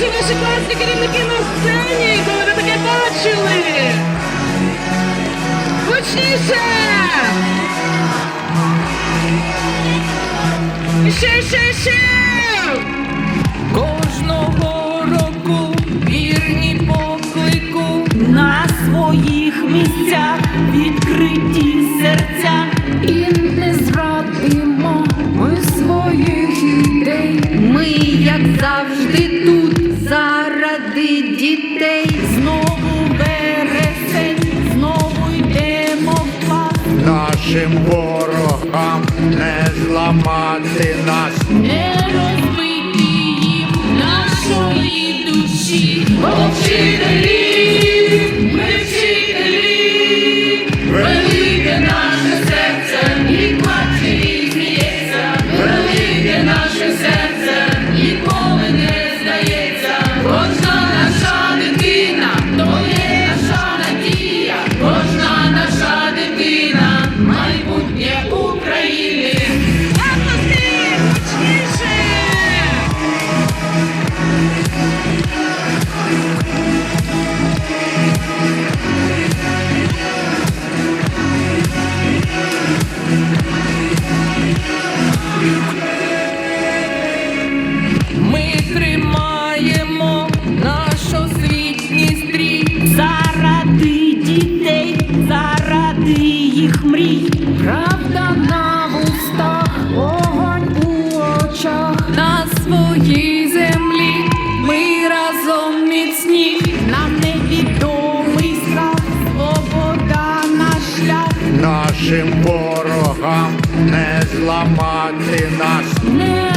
ваші класні керівники на сцені, коли ви таке бачили? Гучніше! Ще, ще, ще! Кожного року вірні поклику на своїх місцях відкриті серця. І не зрадимо ми своїх ідей. Ми, як завжди, дітей. Знову вересень, знову йдемо в клас. Нашим ворогам не зламати нас. Не розбити їм нашої душі. Вчителі, Правда на вустах, огонь у очах. На своїй землі ми разом міцні. Нам невідомий страх, свобода наш шлях. Нашим ворогам не зламати нас. Не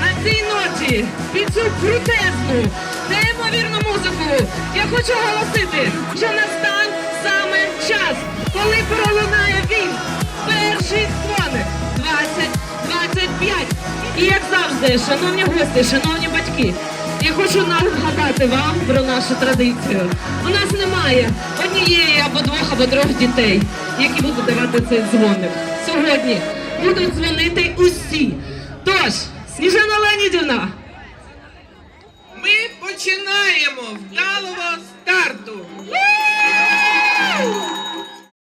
на цій ночі, під цю крутезну, неймовірну музику, я хочу оголосити, що настав саме час, коли пролунає він, перший дзвоник, 20-25. І як завжди, шановні гості, шановні батьки, я хочу нагадати вам про нашу традицію. У нас немає однієї або двох, або трьох дітей, які будуть давати цей дзвоник. Сьогодні будуть дзвонити усі. Тож, Сніжана Леонідівна, Ми починаємо вдалого старту.